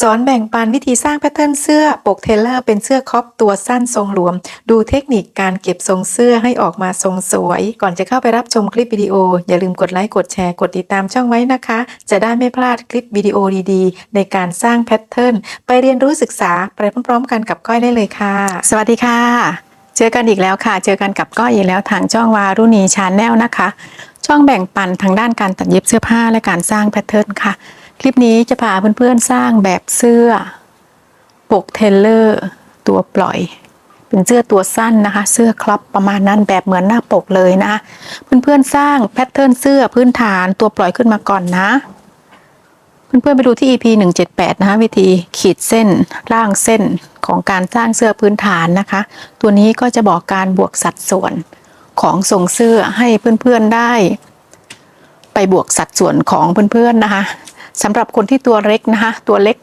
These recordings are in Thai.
สอนแบ่งปันวิธีสร้างแพทเทิร์นเสื้อปกเทเลอร์เป็นเสื้อครอปตัวสั้นทรงหลวม ดูเทคนิคการเก็บทรงเสื้อให้ออกมาทรงสวย ก่อนจะเข้าไปรับชมคลิปวิดีโอ อย่าลืมกดไลค์กดแชร์กดติดตามช่องไว้นะคะ จะได้ไม่พลาดคลิปวิดีโอดีๆ ในการสร้างแพทเทิร์นไปเรียนรู้ศึกษาไปพร้อมๆ กันกับก้อยได้เลยค่ะ สวัสดีค่ะ เจอกันอีกแล้วค่ะ เจอกันกับก้อยอีกแล้วทางช่องวารุณีชาแนลนะคะ ช่องแบ่งปันทางด้านการตัดเย็บเสื้อผ้าและการสร้างแพทเทิร์นค่ะ คลิปนี้จะพาเพื่อนๆสร้างแบบเสื้อ ปกเทเลอร์ตัวปล่อย เป็นเสื้อตัวสั้นนะคะ เสื้อครอปประมาณนั้นแบบเหมือนหน้าปกเลยนะคะเพื่อนๆสร้างแพทเทิร์นเสื้อพื้นฐานตัวปล่อยขึ้นมาก่อนนะ เพื่อนๆไปดูที่ EP 178 นะคะวิธีขีดเส้นร่างเส้นของการสร้างเสื้อพื้นฐานนะคะ ตัวนี้ก็จะบอกการบวกสัดส่วนของทรงเสื้อให้เพื่อนๆได้ไปบวกสัดส่วนของเพื่อนๆนะคะ สำหรับคนที่ตัวเล็กนะคะ ตัวเล็ก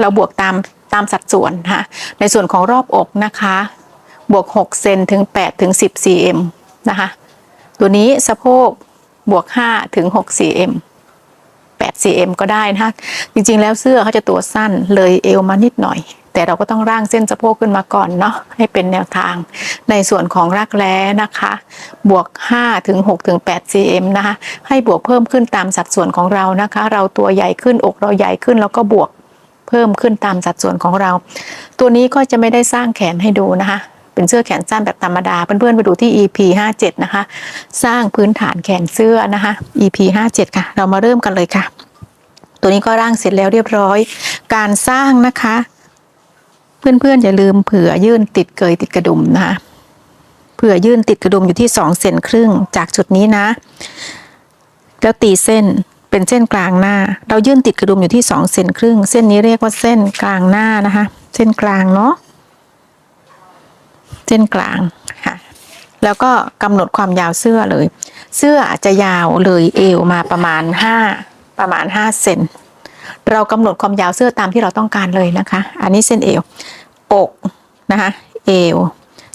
เราบวกตามตามสัดส่วนนะคะในส่วนของรอบอกนะคะ บวก 6 เซนถึง8ถึง10 cm นะคะ ตัวนี้สะโพกบวก5ถึง6 cm 8 cm ก็ได้นะคะ จริงๆแล้วเสื้อเขาจะตัวสั้นเลยเอวมานิดหน่อย แต่เราก็ต้องร่างเส้นสะโพกขึ้นมาก่อนเนาะให้เป็นแนวทาง ในส่วนของรักแร้นะคะ บวก5ถึง6ถึง8 cm นะคะ ให้บวกเพิ่มขึ้นตามสัดส่วนของเรานะคะ เราตัวใหญ่ขึ้นอกเราใหญ่ขึ้นแล้วก็บวกเพิ่มขึ้นตามสัดส่วนของเรา ตัวนี้ก็จะไม่ได้สร้างแขนให้ดูนะคะเป็นเสื้อแขนสั้นแบบธรรมดา เพื่อนๆไปดูที่ EP 57 นะคะ สร้างพื้นฐานแขนเสื้อนะคะ EP 57 ค่ะ เรามาเริ่มกันเลยค่ะ ตัวนี้ก็ร่างเสร็จแล้วเรียบร้อย การสร้างนะคะ เพื่อนๆอย่าลืมเผื่อยื่นติดเกยติดกระดุมนะคะเผื่อยื่นติดกระดุมอยู่ที่2เซนครึ่งจากจุดนี้นะ แล้วตีเส้นเป็นเส้นกลางหน้า เรายื่นติดกระดุมอยู่ที่2เซนครึ่ง เส้นนี้เรียกว่าเส้นกลางหน้านะคะ เส้นกลางเนาะเส้นกลางค่ะแล้วก็กำหนดความยาวเสื้อเลย เสื้อจจะยาวเลยเอวมาประมาณ 5 ประมาณ5เซน เรากำหนดความยาวเสื้อตามที่เราต้องการเลยนะคะ อันนี้เส้นเอว อกนะคะเอว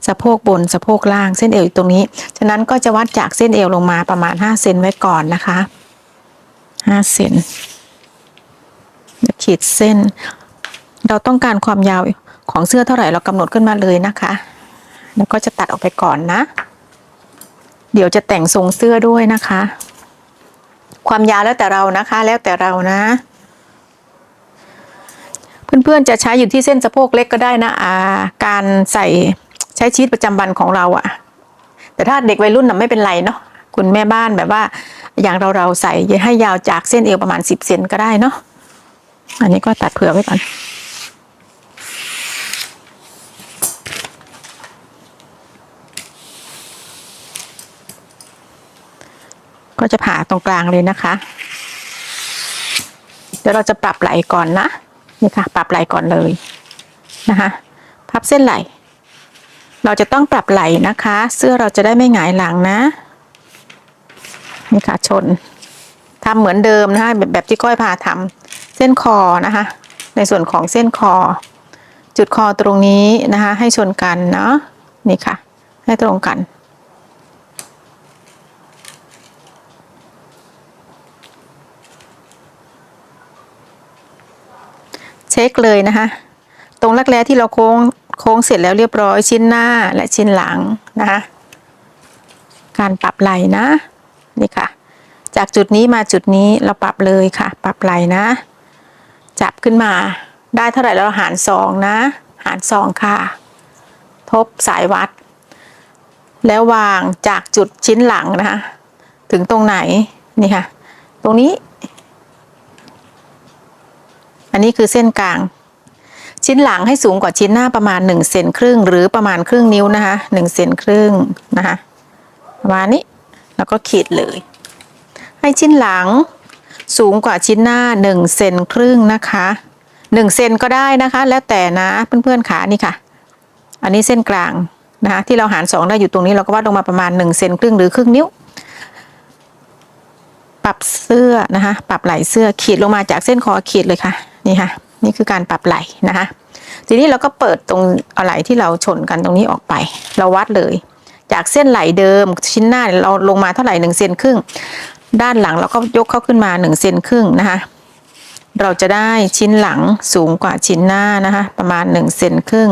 สะโพกบนสะโพกล่างเส้นเอวอยู่ตรงนี้ ฉะนั้นก็จะวัดจากเส้นเอวลงมาประมาณ5เซนไว้ก่อนนะคะ5เซนขีดเส้น เราต้องการความยาวของเสื้อเท่าไหร่เรากำหนดขึ้นมาเลยนะคะ แล้วก็จะตัดออกไปก่อนนะ เดี๋ยวจะแต่งทรงเสื้อด้วยนะคะ ความยาวแล้วแต่เรานะคะ แล้วแต่เรานะ เพื่อนๆจะใช้อยู่ที่เส้นสะโพกเล็กก็ได้นะอาการใส่ใช้ชีวิตประจำวันของเราอะแต่ถ้าเด็กวัยรุ่นน่ะไม่เป็นไรเนาะคุณแม่บ้านแบบว่า อย่างเราเราใส่ให้ยาวจากเส้นเอวประมาณสิบเซนก็ได้เนาะอันนี้ก็ตัดเผื่อไว้ก่อนก็จะผ่าตรงกลางเลยนะคะ เดี๋ยวเราจะปรับไหลก่อนนะ นี่ค่ะ ปรับไหล่ก่อนเลยนะคะ พับเส้นไหล่เราจะต้องปรับไหล่นะคะ เสื้อเราจะได้ไม่หงายหลังนะ นี่ค่ะชนทำเหมือนเดิมนะคะแบบแบบที่ก้อยพาทำเส้นคอนะคะ ในส่วนของเส้นคอ จุดคอตรงนี้นะคะ ให้ชนกันเนาะนี่ค่ะ ให้ตรงกัน เช็คเลยนะคะ ตรงรักแร้ที่เราโค้งโค้งเสร็จแล้วเรียบร้อยชิ้นหน้าและชิ้นหลังนะคะ การปรับไหล่นะนี่ค่ะ จากจุดนี้มาจุดนี้เราปรับเลยค่ะ ปรับไหล่นะ จับขึ้นมาได้เท่าไหร่เราหารสองนะ หารสองค่ะ ทบสายวัด แล้ววางจากจุดชิ้นหลังนะคะ ถึงตรงไหนนี่ค่ะ ตรงนี้ อันนี้คือเส้นกลาง ชิ้นหลังให้สูงกว่าชิ้นหน้าประมาณ1เซนครึ่ง หรือประมาณครึ่งนิ้วนะคะ1เซนครึ่งนะคะประมาณนี้แล้วก็ขีดเลย ให้ชิ้นหลังสูงกว่าชิ้นหน้า1เซนครึ่งนะคะ1เซนก็ได้นะคะ แล้วแต่นะเพื่อนๆขานี่ค่ะ อันนี้เส้นกลางนะคะที่เราหารสองได้อยู่ตรงนี้เราก็วัดลงมาประมาณ1เซนครึ่งหรือครึ่งนิ้ว ปรับเสื้อนะคะ ปรับไหล่เสื้อขีดลงมาจากเส้นคอขีดเลยค่ะ นี่ค่ะ นี่คือการปรับไหล่นะคะ ทีนี้เราก็เปิดตรงเอไหลที่เราชนกันตรงนี้ออกไป เราวัดเลย จากเส้นไหล่เดิมชิ้นหน้าเราลงมาเท่าไหร่หนึ่งเซนครึ่ง ด้านหลังเราก็ยกเข้าขึ้นมาหนึ่งเซนครึ่งนะคะ เราจะได้ชิ้นหลังสูงกว่าชิ้นหน้านะคะ ประมาณ1เซนครึ่ง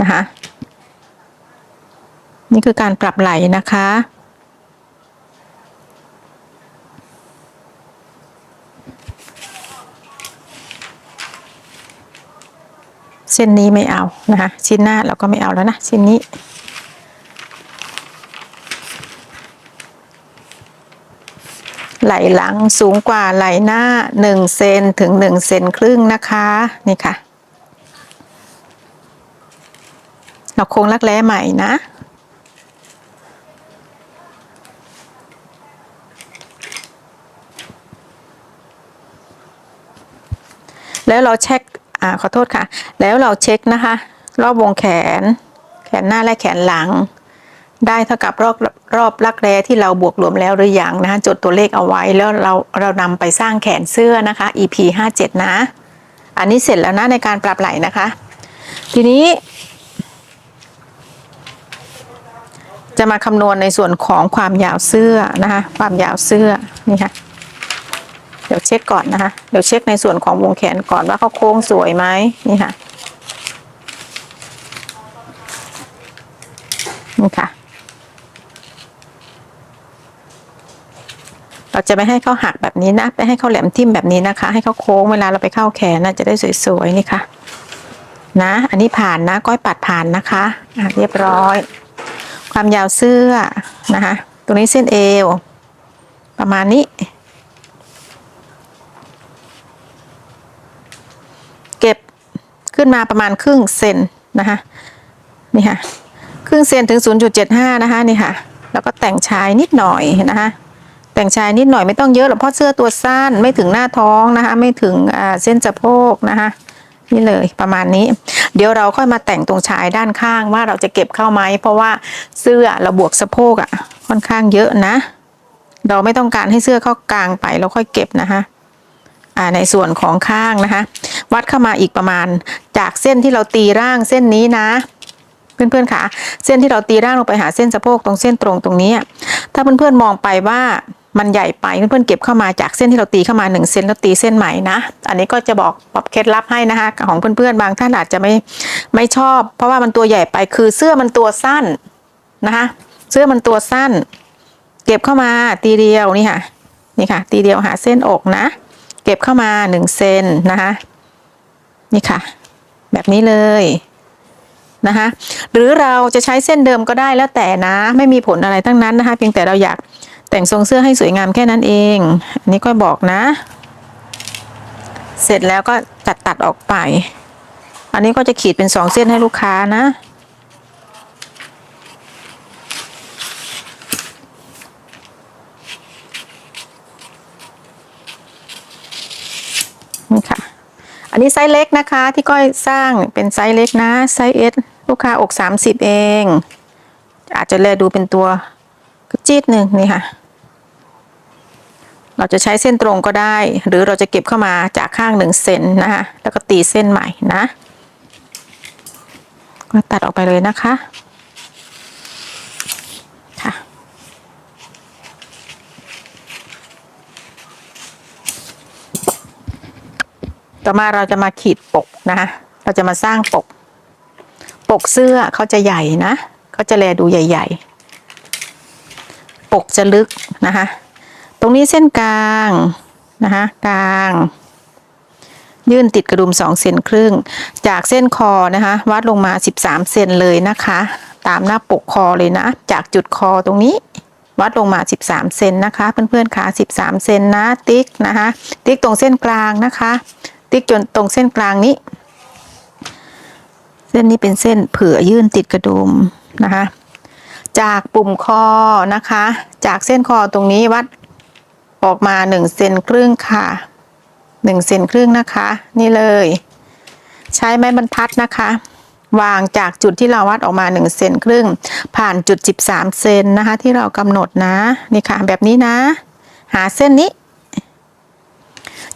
นะคะ นี่คือการปรับไหลนะคะ เส้นนี้ไม่เอานะคะ ชิ้นหน้าเราก็ไม่เอาแล้วนะ ชิ้นนี้ ไหลหลังสูงกว่าไหลหน้า1เซนถึง1เซนครึ่งนะคะ นี่ค่ะ เราโค้งรักแร้ใหม่นะแล้วเราเช็ค อ่าขอโทษค่ะ แล้วเราเช็คนะคะ รอบวงแขน แขนหน้าและแขนหลัง ได้เท่ากับรอบรอบรักแร้ที่เราบวกรวมแล้วหรือยังนะคะจดตัวเลขเอาไว้แล้วเราเรานำไปสร้างแขนเสื้อนะคะ EP 57 นะ อันนี้เสร็จแล้วนะในการปรับไหล่นะคะ ทีนี้จะมาคำนวณในส่วนของความยาวเสื้อนะคะ ความยาวเสื้อนี่ค่ะ เดี๋ยวเช็คก่อนนะคะ เดี๋ยวเช็คในส่วนของวงแขนก่อนว่าเขาโค้งสวยไหมนี่ค่ะ นี่ค่ะ เราจะไม่ให้เขาหักแบบนี้นะไปให้เขาแหลมทิ่มแบบนี้นะคะ ให้เขาโค้งเวลาเราไปเข้าแขนนะจะได้สวยๆนี่ค่ะ นะ อันนี้ผ่านนะ ก้อยปัดผ่านนะคะะเรียบร้อย ความยาวเสื้อนะคะ ตรงนี้เส้นเอว ประมาณนี้ เก็บ ขึ้นมาประมาณครึ่งเซนนะคะนี่ค่ะครึ่งเซนถึง 0.75 นะคะนี่ค่ะ แล้วก็แต่งชายนิดหน่อยนะคะแต่งชายนิดหน่อยไม่ต้องเยอะหรอกเพราะเสื้อตัวสั้นไม่ถึงหน้าท้องนะคะไม่ถึงเส้นสะโพกนะคะนี่เลยประมาณนี้ เดี๋ยวเราค่อยมาแต่งตรงชายด้านข้างว่าเราจะเก็บเข้าไหมเพราะว่าเสื้อเราบวกสะโพกอะ่ะค่อนข้างเยอะนะ เราไม่ต้องการให้เสื้อเข้ากลางไปเราค่อยเก็บนะคะในส่วนของข้างนะคะ วัดเข้ามาอีกประมาณ จากเส้นที่เราตีร่างเส้นนี้นะ เพื่อนๆค่ะ เส้นที่เราตีร่างลงไปหาเส้นสะโพกตรงเส้นตรงตรงนี้ ถ้าเพื่อนๆมองไปว่ามันใหญ่ไปเพื่อนๆเก็บเข้ามาจากเส้นที่เราตีเข้ามา1เซนแล้วตีเส้นใหม่นะ อันนี้ก็จะบอกปรับเคล็ดลับให้นะคะของเพื่อนๆบางท่านอาจจะไม่ไม่ชอบ เพราะว่ามันตัวใหญ่ไปคือเสื้อมันตัวสั้นนะคะเสื้อมันตัวสั้น เก็บเข้ามาตีเดียวนี่ค่ะนี่ค่ะ ตีเดียวหาเส้นอกนะ เก็บเข้ามา1เซนนะคะ นี่ค่ะ แบบนี้เลยนะคะหรือเราจะใช้เส้นเดิมก็ได้แล้วแต่นะ ไม่มีผลอะไรทั้งนั้นนะคะเพียงแต่เราอยากแต่งทรงเสื้อให้สวยงามแค่นั้นเองอันนี้ก็บอกนะ เสร็จแล้วก็ตัดตัดออกไป อันนี้ก็จะขีดเป็นสองเส้นให้ลูกค้านะ นี่ค่ะ อันนี้ไซส์เล็กนะคะ ที่ก้อยสร้างเป็นไซส์เล็กนะไซส์เอสลูกค้าอกสามสิบเอง อาจจะแลดูเป็นตัวกจีดหนึ่งนี่ค่ะ เราจะใช้เส้นตรงก็ได้ หรือเราจะเก็บเข้ามาจากข้างหนึ่งเซนนะคะ แล้วก็ตีเส้นใหม่นะก็ตัดออกไปเลยนะคะ ต่อมาเราจะมาขีดปกนะคะเราจะมาสร้างปก ปกเสื้อเขาจะใหญ่นะเขาจะแลดูใหญ่ ๆ ปกจะลึกนะคะตรงนี้เส้นกลางนะคะกลาง ยื่นติดกระดุม2เซนครึ่ง จากเส้นคอนะคะวัดลงมา 13เซนเลยนะคะ ตามหน้าปกคอเลยนะ จากจุดคอตรงนี้วัดลงมา 13 เซนนะคะ เพื่อนๆค่ะ13 เซนนะ ติ๊กนะคะ ติ๊กตรงเส้นกลางนะคะติ๊กจนตรงเส้นกลางนี้ เส้นนี้เป็นเส้นเผื่อยื่นติดกระดุมนะคะ จากปุ่มคอนะคะ จากเส้นคอตรงนี้วัดออกมา1เซนครึ่งค่ะ1เซนครึ่งนะคะ นี่เลย ใช้ไม้บรรทัดนะคะ วางจากจุดที่เราวัดออกมา1เซนครึ่ง ผ่านจุด 13 เซนนะคะ ที่เรากำหนดนะ นี่ค่ะแบบนี้นะ หาเส้นนี้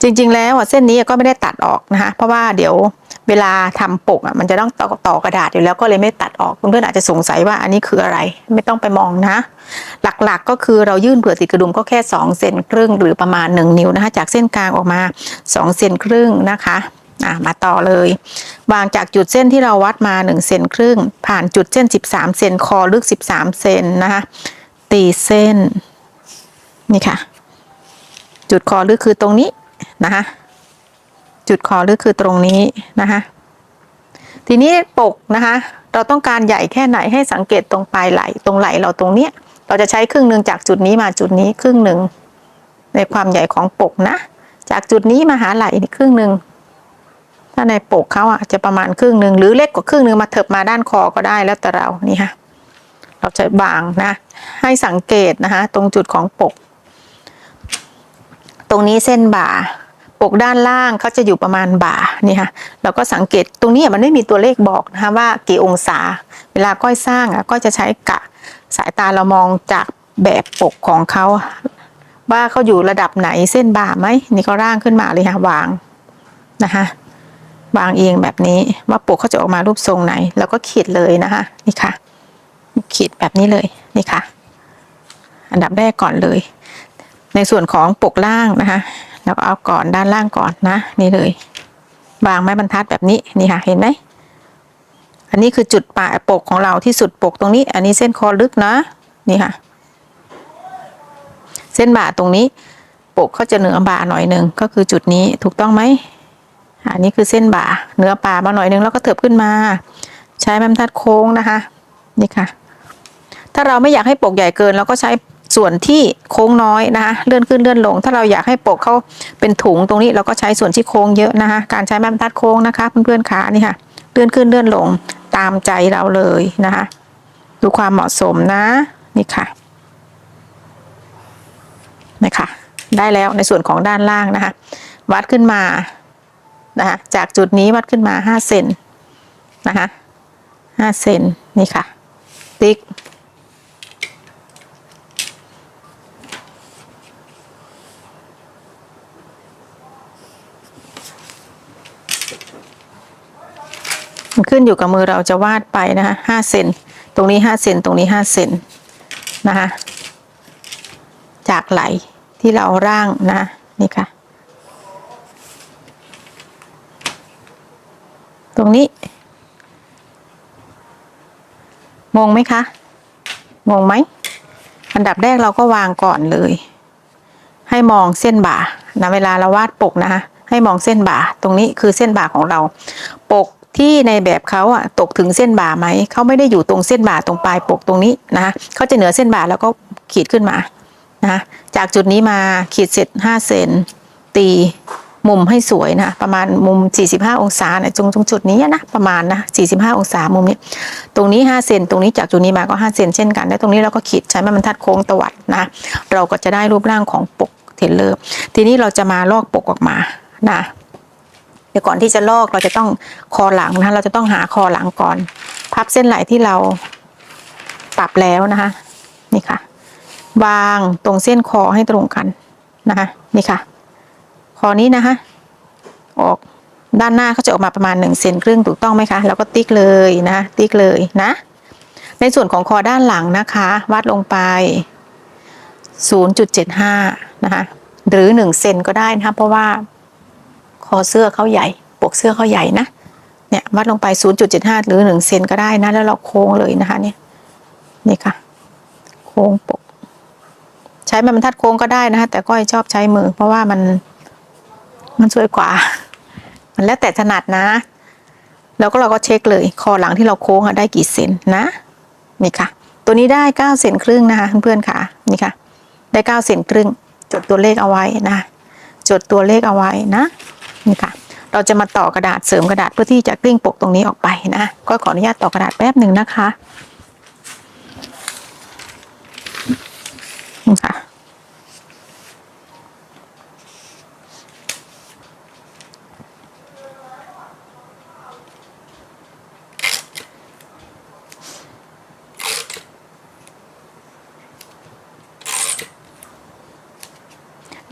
จริง ๆ แล้วเส้นนี้ก็ไม่ได้ตัดออกนะคะเพราะว่าเดี๋ยวเวลาทำปกอะมันจะต้องต่อต่อกระดาษอยู่แล้วก็เลยไม่ตัดออกเพื่อนๆอาจจะสงสัยว่าอันนี้คืออะไรไม่ต้องไปมองนะ หลักๆก็คือเรายื่นเผื่อติดกระดุมก็แค่2เซนครึ่งหรือประมาณ 1 นิ้วนะคะจากเส้นกลางออกมา2เซนครึ่งนะคะอะมาต่อเลย วางจากจุดเส้นที่เราวัดมา1เซนครึ่ง ผ่านจุดเส้น 13เซนคอลึก 13เซนนะคะตีเส้นนี่ค่ะ จุดคอลึกคือตรงนี้ นะคะจุดคอลึกคือตรงนี้นะคะทีนี้ปกนะคะเราต้องการใหญ่แค่ไหนให้สังเกตตรงปลายไหลตรงไหลเราตรงเนี้ยเราจะใช้ครึ่งหนึ่งจากจุดนี้มาจุดนี้ครึ่งหนึ่งในความใหญ่ของปกนะ จากจุดนี้มาหาไหลครึ่งหนึ่งถ้าในปกเขาอะจะประมาณครึ่งหนึ่งหรือเล็กกว่าครึ่งหนึ่งมาเถิบมาด้านคอก็ได้แล้วแต่เรานี่ค่ะเราจะบางนะ ให้สังเกตนะคะตรงจุดของปก ตรงนี้เส้นบ่า ปกด้านล่างเขาจะอยู่ประมาณบ่านี่ค่ะเราก็สังเกตตรงนี้มันไม่มีตัวเลขบอกนะคะว่ากี่องศา เวลาก้อยสร้างอะก็จะใช้กะสายตาเรามองจากแบบปกของเขาว่าเขาอยู่ระดับไหนเส้นบ่าไหมนี่ก็ร่างขึ้นมาเลยค่ะวางนะคะวางเองแบบนี้ว่าปกเขาจะออกมารูปทรงไหน แล้วก็ขีดเลยนะคะนี่ค่ะ ขีดแบบนี้เลยนี่ค่ะ อันดับแรกก่อนเลย ในส่วนของปกล่างนะคะ แล้วก็เอาก่อนด้านล่างก่อนนะ นี่เลย วางไม้บรรทัดแบบนี้นี่ค่ะเห็นไหมอันนี้คือจุดปลายปกของเราที่สุดปกตรงนี้ อันนี้เส้นคอลึกนะ นี่ค่ะ เส้นบ่าตรงนี้ ปกเขาจะเหนือบ่าหน่อยหนึ่งก็คือจุดนี้ถูกต้องไหมอันนี้คือเส้นบ่าเหนือป่ามาหน่อยหนึ่งแล้วก็เถิบขึ้นมา ใช้แม่บรรทัดโค้งนะคะ นี่ค่ะ ถ้าเราไม่อยากให้ปกใหญ่เกินเราก็ใช้ ส่วนที่โค้งน้อยนะคะเลื่อนขึ้นเลื่อนลง ถ้าเราอยากให้ปกเขาเป็นถุงตรงนี้เราก็ใช้ส่วนที่โค้งเยอะนะคะการใช้แม่บรรทัดโค้งนะคะเพื่อนๆขานี่ค่ะ เลื่อนขึ้นเลื่อนลงตามใจเราเลยนะคะดูความเหมาะสมนะนี่ค่ะนะคะได้แล้วในส่วนของด้านล่างนะคะ วัดขึ้นมานะคะจากจุดนี้วัดขึ้นมาห้าเซนนะคะห้าเซนนี่ค่ะติ๊ก มันขึ้นอยู่กับมือเราจะวาดไปนะคะห้าเซนตรงนี้ห้าเซนตรงนี้ห้าเซนนะคะจากไหลที่เราร่างนะนี่ค่ะ ตรงนี้งงไหมคะงงไหมอันดับแรกเราก็วางก่อนเลย ให้มองเส้นบ่านะเวลาเราวาดปกนะคะให้มองเส้นบ่าตรงนี้คือเส้นบ่าของเรา ปก ที่ในแบบเขาอะตกถึงเส้นบ่าไหมเขาไม่ได้อยู่ตรงเส้นบ่าตรงปลายปกตรงนี้นะคะเขาจะเหนือเส้นบ่าแล้วก็ขีดขึ้นมานะะจากจุดนี้มาขีดเสร็จ5เซนตีมุมให้สวยนะประมาณมุม 45 องศาเนี่ยตรงตรงจุดนี้นะประมาณนะ 45 องศามุมนี้ ตรงนี้ 5 เซนตรงนี้จากจุดนี้มาก็ 5 เซนเช่นกัน และตรงนี้เราก็ขีดใช้ไม้บรรทัดโค้งตวัดนะ เราก็จะได้รูปร่างของปกเทเลอร์ ทีนี้เราจะมาลอกปกออกมานะ เดี๋ยวก่อนที่จะลอกเราจะต้องคอหลังนะคะ เราจะต้องหาคอหลังก่อน พับเส้นไหลที่เราปรับแล้วนะคะ นี่ค่ะ วางตรงเส้นคอให้ตรงกันนะคะ นี่ค่ะ คอนี้นะคะ ออกด้านหน้าเขาจะออกมาประมาณหนึ่งเซนครึ่งถูกต้องไหมคะ แล้วก็ติ๊กเลยนะ ติ๊กเลยนะ ในส่วนของคอด้านหลังนะคะวัดลงไป 0.75 นะคะ หรือ1เซนก็ได้นะคะ เพราะว่า คอเสื้อเขาใหญ่ ปกเสื้อเขาใหญ่นะ เนี่ยวัดลงไป 0.75 หรือ 1 เซนก็ได้นะ แล้วเราโค้งเลยนะคะเนี่ย นี่ค่ะ โค้งปก ใช้ไม้บรรทัดโค้งก็ได้นะคะ แต่ก้อยชอบใช้มือ เพราะว่ามันมันสวยกว่า มันแล้วแต่ถนัดนะ แล้วก็เราก็เช็คเลย คอหลังที่เราโค้งได้กี่เซนนะ นี่ค่ะ ตัวนี้ได้ 9 เซนครึ่งนะคะเพื่อนๆค่ะ นี่ค่ะ ได้ 9 เซนครึ่ง จดตัวเลขเอาไว้นะจดตัวเลขเอาไว้นะ นี่ค่ะ เราจะมาต่อกระดาษเสริมกระดาษเพื่อที่จะกลิ้งปกตรงนี้ออกไปนะ ก็ขออนุญาตต่อกระดาษแป๊บหนึ่งนะคะนี่ค่ะ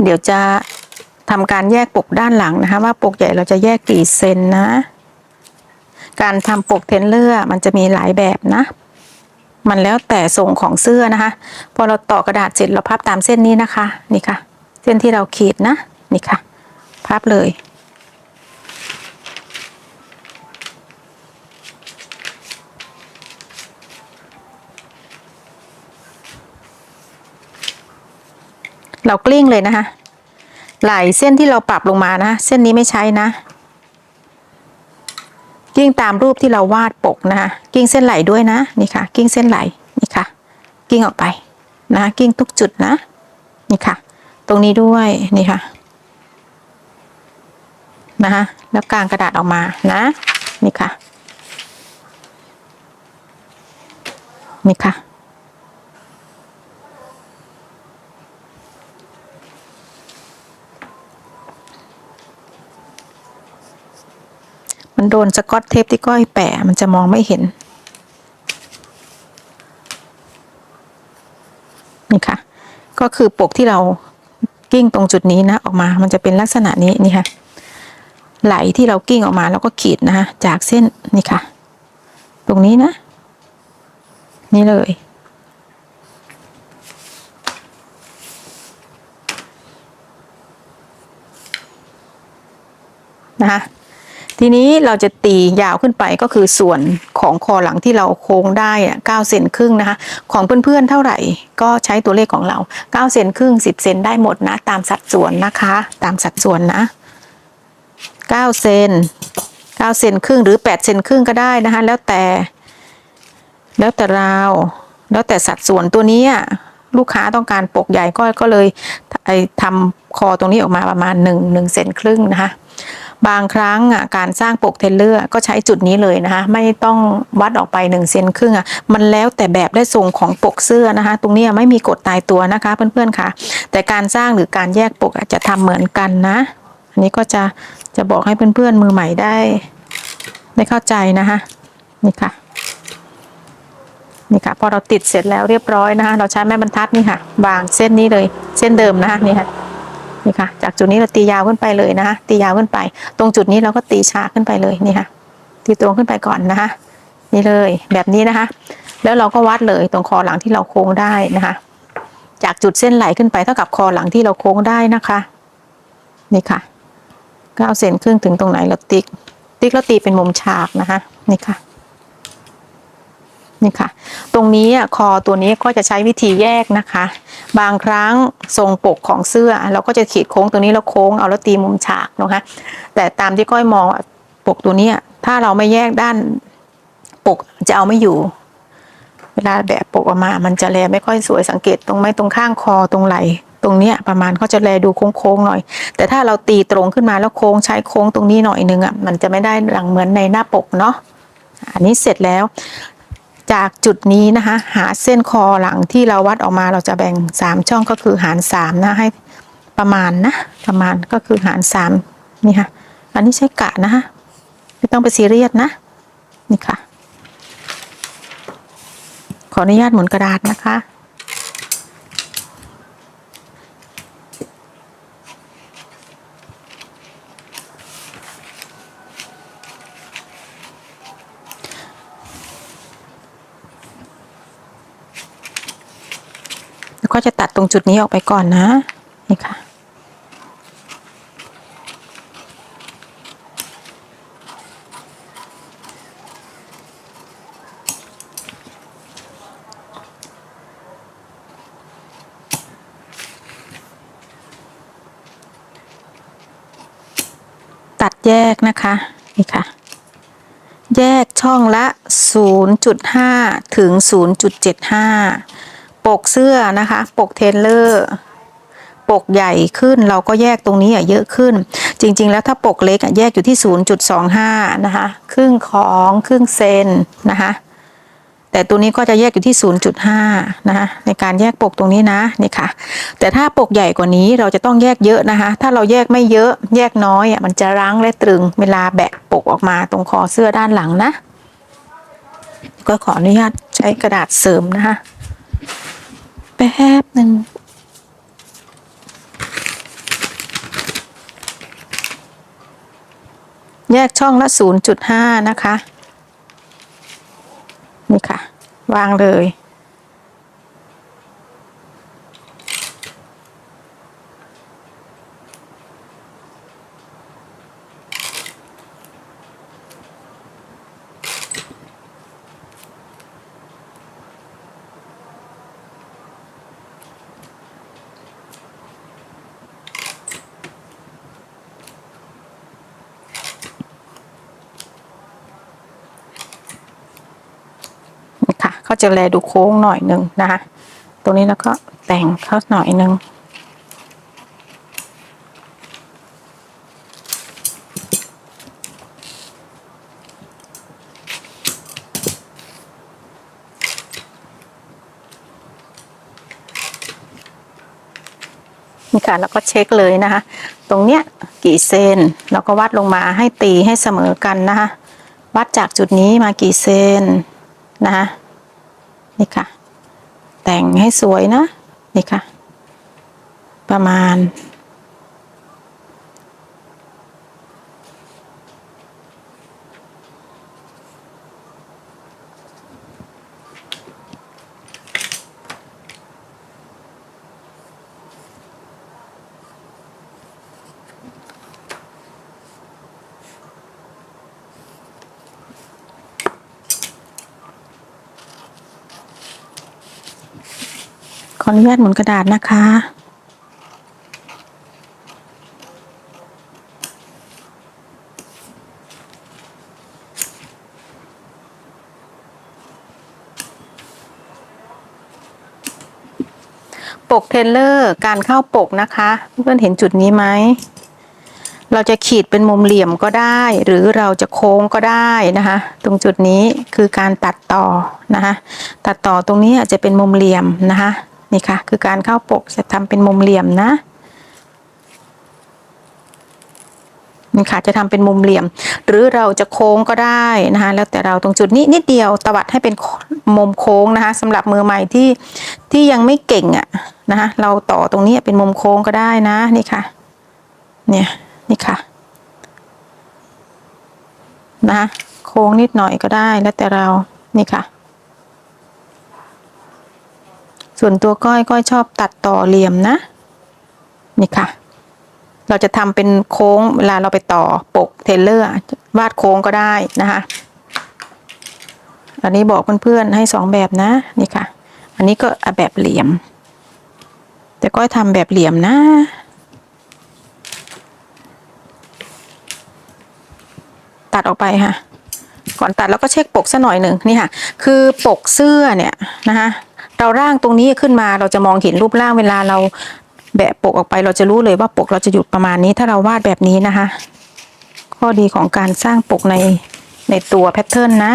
เดี๋ยวจะ ทำการแยกปกด้านหลังนะคะ ว่าปกใหญ่เราจะแยกกี่เซนนะ การทำปกเทนเลอร์มันจะมีหลายแบบนะ มันแล้วแต่ทรงของเสื้อนะคะ พอเราต่อกระดาษเสร็จเราพับตามเส้นนี้นะคะ นี่ค่ะ เส้นที่เราขีดนะ นี่ค่ะ พับเลยเรากลิ้งเลยนะคะ ไหลเส้นที่เราปรับลงมานะ เส้นนี้ไม่ใช้นะกิ้งตามรูปที่เราวาดปกนะคะกิ้งเส้นไหลด้วยนะนี่ค่ะ กิ้งเส้นไหลนี่ค่ะ กิ้งออกไปนะกิ้งทุกจุดนะนี่ค่ะ ตรงนี้ด้วยนี่ค่ะนะคะแล้วกางกระดาษออกมานะนี่ค่ะนี่ค่ะ โดนสกอตเทปที่ก้อยแปะมันจะมองไม่เห็น นี่ค่ะ ก็คือปกที่เรากิ้งตรงจุดนี้นะออกมา มันจะเป็นลักษณะนี้นี่ค่ะ ไหลที่เรากิ้งออกมาแล้วก็ขีดนะคะจากเส้นนี่ค่ะ ตรงนี้นะ นี่เลยนะคะ ทีนี้เราจะตียาวขึ้นไปก็คือส่วนของคอหลังที่เราโค้งได้9เซนครึ่งนะคะ ของเพื่อนๆเท่าไหร่ ก็ใช้ตัวเลขของเรา9เซนครึ่ง10เซนได้หมดนะ ตามสัดส่วนนะคะ ตามสัดส่วนนะ9เซน9เซนครึ่งหรือ8เซนครึ่งก็ได้นะคะ แล้วแต่ แล้วแต่ราว แล้วแต่สัดส่วนตัวนี้ลูกค้าต้องการปกใหญ่ก็ก็เลยไอทำคอตรงนี้ออกมาประมาณ1 1เซนครึ่งนะคะ บางครั้งอะการสร้างปกเทเลอร์ก็ใช้จุดนี้เลยนะคะ ไม่ต้องวัดออกไป1เซนครึ่งอะมันแล้วแต่แบบและทรงของปกเสื้อนะคะ ตรงนี้ไม่มีกฎตายตัวนะคะเพื่อนๆค่ะ แต่การสร้างหรือการแยกปกจะทำเหมือนกันนะอันนี้ก็จะจะบอกให้เพื่อนๆมือใหม่ได้ ได้เข้าใจนะคะนี่ค่ะนี่ค่ะพอเราติดเสร็จแล้วเรียบร้อยนะคะ เราใช้แม่บรรทัดนี่ค่ะ วางเส้นนี้เลย เส้นเดิมนะคะนี่ค่ะ นี่ค่ะ จากจุดนี้เราตียาวขึ้นไปเลยนะคะ ตียาวขึ้นไป ตรงจุดนี้เราก็ตีฉากขึ้นไปเลยนี่ค่ะ ตีตรงขึ้นไปก่อนนะคะ นี่เลยแบบนี้นะคะ แล้วเราก็วัดเลยตรงคอหลังที่เราโค้งได้นะคะ จากจุดเส้นไหลขึ้นไปเท่ากับคอหลังที่เราโค้งได้นะคะ นี่ค่ะเก้าเซนครึ่งถึงตรงไหนเราติ๊ก ติ๊กแล้วตีเป็นมุมฉากนะคะ นี่ค่ะ นี่ค่ะ ตรงนี้คอตัวนี้ก็จะใช้วิธีแยกนะคะ บางครั้งทรงปกของเสื้อ เราก็จะขีดโค้งตัวนี้แล้วโค้งเอาแล้วตีมุมฉากนะคะ แต่ตามที่ก้อยมองปกตัวนี้ถ้าเราไม่แยกด้านปกจะเอาไม่อยู่ เวลาแบบปกออกมา มันจะแลไม่ค่อยสวยสังเกตตรงไหมตรงข้างคอตรงไหล่ตรงเนี้ยประมาณเขาจะแลดูโค้งๆหน่อย แต่ถ้าเราตีตรงขึ้นมาแล้วโค้งใช้โค้งตรงนี้หน่อยนึงอะมันจะไม่ได้หลังเหมือนในหน้าปกเนาะอันนี้เสร็จแล้ว จากจุดนี้นะคะหาเส้นคอหลังที่เราวัดออกมาเราจะแบ่งสามช่องก็คือหารสามนะให้ประมาณนะประมาณก็คือหารสามนี่ค่ะอันนี้ใช้กะนะคะไม่ต้องไปซีเรียสนะนี่ค่ะ ขออนุญาตหมุนกระดาษนะคะ แล้วก็จะตัดตรงจุดนี้ออกไปก่อนนะ นี่ค่ะ ตัดแยกนะคะ นี่ค่ะ แยกช่องละ 0.5 ถึง 0.75 ปกเสื้อนะคะ ปกเทรลเลอร์ปกใหญ่ขึ้นเราก็แยกตรงนี้อะเยอะขึ้น จริง ๆ แล้วถ้าปกเล็กอะแยกอยู่ที่ 0.25 นะคะครึ่งของครึ่งเซนนะคะแต่ตัวนี้ก็จะแยกอยู่ที่ 0.5 นะคะในการแยกปกตรงนี้นะนี่ค่ะ แต่ถ้าปกใหญ่กว่านี้เราจะต้องแยกเยอะนะคะ ถ้าเราแยกไม่เยอะแยกน้อยอะมันจะรั้งและตรึงเวลาแบะปกออกมาตรงคอเสื้อด้านหลังนะ ก็ขออนุญาตใช้กระดาษเสริมนะคะ แป๊บหนึ่งแยกช่องละ 0.5 นะคะ นี่ค่ะ วางเลย จะแลดูโค้งหน่อยหนึ่งนะคะ ตรงนี้แล้วก็แต่งเขาหน่อยหนึ่งนี่ค่ะแล้วก็เช็คเลยนะคะ ตรงเนี้ยกี่เซนแล้วก็วัดลงมาให้ตีให้เสมอกันนะคะ วัดจากจุดนี้มากี่เซนนะคะ งให้สวยนะ นี่ค่ะ ประมาณ นุญาตหมุนกระดาษนะคะ ปกเทเลอร์การเข้าปกนะคะเพื่อนเห็นจุดนี้ไหมเราจะขีดเป็นมุมเหลี่ยมก็ได้ หรือเราจะโค้งก็ได้นะคะ ตรงจุดนี้คือการตัดต่อนะคะ ตัดต่อตรงนี้อาจจะเป็นมุมเหลี่ยมนะคะ นี่ค่ะ คือการเข้าปกจะทำเป็นมุมเหลี่ยมนะนี่ค่ะจะทำเป็นมุมเหลี่ยม หรือเราจะโค้งก็ได้นะคะแล้วแต่เราตรงจุดนี้นิดเดียวตวัดให้เป็นมุมโค้งนะคะสำหรับมือใหม่ที่ที่ยังไม่เก่งอะ่ะนะคะเราต่อตรงนี้เป็นมุมโค้งก็ได้นะนี่ค่ะเนี่ยนี่ค่ะนะคะโค้งนิดหน่อยก็ได้แล้วแต่เรานี่ค่ะ ส่วนตัวก้อยก้อยชอบตัดต่อเหลี่ยมนะ นี่ค่ะ เราจะทำเป็นโค้งเวลาเราไปต่อปกเทลเลอร์วาดโค้งก็ได้นะคะอันนี้บอกเพื่อนๆให้สองแบบนะ นี่ค่ะ อันนี้ก็แบบเหลี่ยม แต่ก้อยทำแบบเหลี่ยมนะตัดออกไปค่ะ ก่อนตัดแล้วก็เช็คปกซะหน่อยหนึ่งนี่ค่ะ คือปกเสื้อเนี่ยนะคะ เราร่างตรงนี้ขึ้นมาเราจะมองเห็นรูปร่างเวลาเราแบะปกออกไปเราจะรู้เลยว่าปกเราจะหยุดประมาณนี้ถ้าเราวาดแบบนี้นะคะ ข้อดีของการสร้างปกในในตัวแพทเทิร์นนะ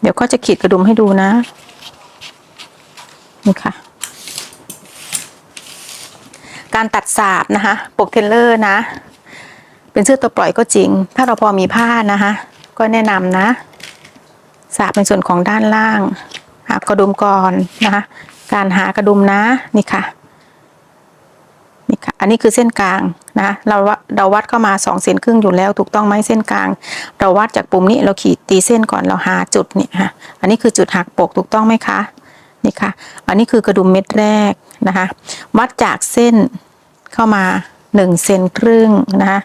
เดี๋ยวก็จะขีดกระดุมให้ดูนะนี่ค่ะ การตัดสาบนะคะ ปกเทรลเลอร์นะ เป็นเสื้อตัวปล่อยก็จริง ถ้าเราพอมีผ้านะคะ ก็แนะนำนะสาบในส่วนของด้านล่าง หากระดุมก่อนนะคะการหากระดุมนะนี่ค่ะนี่ค่ะ อันนี้คือเส้นกลางนะเราวัดเราวัดเข้ามาสองเซนครึ่งอยู่แล้วถูกต้องไหมเส้นกลาง เราวัดจากปุ่มนี้เราขีดตีเส้นก่อนเราหาจุดเนี่ยค่ะอันนี้คือจุดหักปกถูกต้องไหมคะนี่ค่ะ อันนี้คือกระดุมเม็ดแรกนะคะวัดจากเส้นเข้ามาหนึ่งเซนครึ่งนะคะ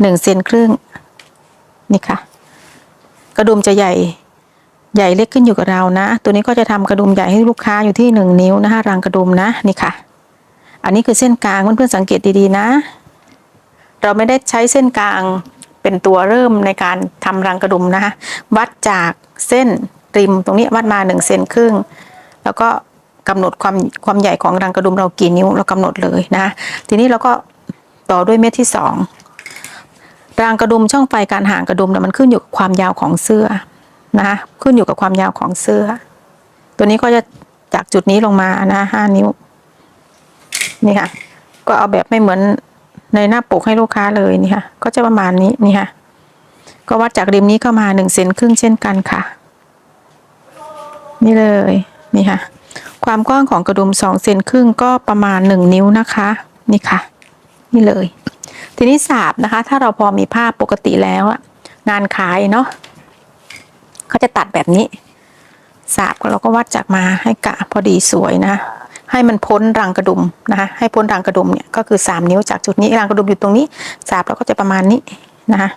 หนึ่งเซนครึ่งนี่ค่ะ กระดุมจะใหญ่ใหญ่เล็กขึ้นอยู่กับเรานะ ตัวนี้ก็จะทำกระดุมใหญ่ให้ลูกค้าอยู่ที่หนึ่งนิ้วนะคะรังกระดุมนะนี่ค่ะ อันนี้คือเส้นกลางเพื่อนๆสังเกตดีๆนะ เราไม่ได้ใช้เส้นกลางเป็นตัวเริ่มในการทำรังกระดุมนะคะวัดจากเส้นริมตรงนี้วัดมาหนึ่งเซนครึ่ง แล้วก็กำหนดความความใหญ่ของรังกระดุมเรากี่นิ้วเรากำหนดเลยนะ ทีนี้เราก็ต่อด้วยเม็ดที่สอง รางกระดุมช่องไฟการห่างกระดุมเนี่ยมันขึ้นอยู่กับความยาวของเสื้อนะคะขึ้นอยู่กับความยาวของเสื้อ ตัวนี้ก็จะจากจุดนี้ลงมานะห้านิ้ว นี่ค่ะ ก็เอาแบบไม่เหมือนในหน้าปกให้ลูกค้าเลยนี่ค่ะ ก็จะประมาณนี้นี่ค่ะ ก็วัดจากริมนี้เข้ามาหนึ่งเซนครึ่งเช่นกันค่ะ นี่เลยนี่ค่ะ ความกว้างของกระดุมสองเซนครึ่งก็ประมาณหนึ่งนิ้วนะคะ นี่ค่ะ นี่เลย ทีนี้สาบนะคะ ถ้าเราพอมีผ้าปกติแล้วอะงานขายเนาะเขาจะตัดแบบนี้สาบเราก็วัดจากมาให้กะพอดีสวยนะ ให้มันพ้นรังกระดุมนะคะให้พ้นรังกระดุมเนี่ยก็คือ 3 นิ้วจากจุดนี้รังกระดุมอยู่ตรงนี้สาบเราก็จะประมาณนี้นะคะ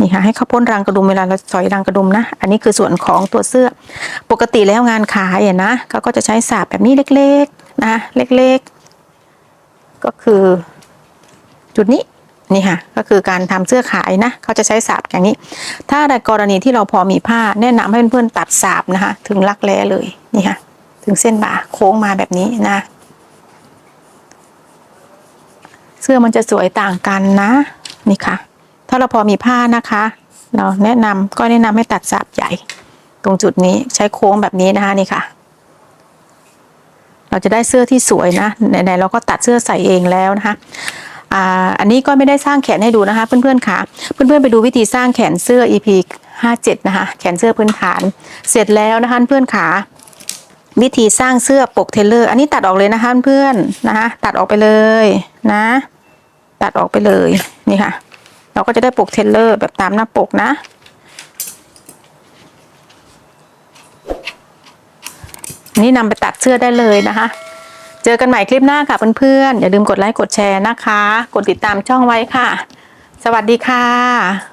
นี่ค่ะให้เขาพ้นรังกระดุมเวลาเราสอยรังกระดุมนะ อันนี้คือส่วนของตัวเสื้อ ปกติแล้วงานขายอะนะเขาก็จะใช้สาบแบบนี้เล็กๆ นะเล็กๆ ก็คือ จุดนี้นี่ค่ะก็คือการทำเสื้อขายนะเขาจะใช้สาบอย่างนี้ ถ้าในกรณีที่เราพอมีผ้าแนะนำให้เพื่อนๆตัดสาบนะคะ ถึงรักแร้เลยนี่ค่ะถึงเส้นบ่าโค้งมาแบบนี้นะ เสื้อมันจะสวยต่างกันนะนี่ค่ะ ถ้าเราพอมีผ้านะคะ เราแนะนำก็แนะนำให้ตัดสาบใหญ่ ตรงจุดนี้ใช้โค้งแบบนี้นะคะนี่ค่ะ เราจะได้เสื้อที่สวยนะไหนๆเราก็ตัดเสื้อใส่เองแล้วนะคะ อ่าอันนี้ก็ไม่ได้สร้างแขนให้ดูนะคะ เพื่อนๆค่ะ เพื่อนๆไปดูวิธีสร้างแขนเสื้อ EP 57 นะคะ แขนเสื้อพื้นฐาน เสร็จแล้วนะคะเพื่อนๆค่ะวิธีสร้างเสื้อปกเทเลอร์ อันนี้ตัดออกเลยนะคะเพื่อนๆนะคะตัดออกไปเลยนะ ตัดออกไปเลยนี่ค่ะ เราก็จะได้ปกเทเลอร์แบบตามหน้าปกนะ นี่นำไปตัดเสื้อได้เลยนะคะ เจอกันใหม่คลิปหน้าค่ะเพื่อนๆ อย่าลืมกดไลค์กดแชร์นะคะ กดติดตามช่องไว้ค่ะ สวัสดีค่ะ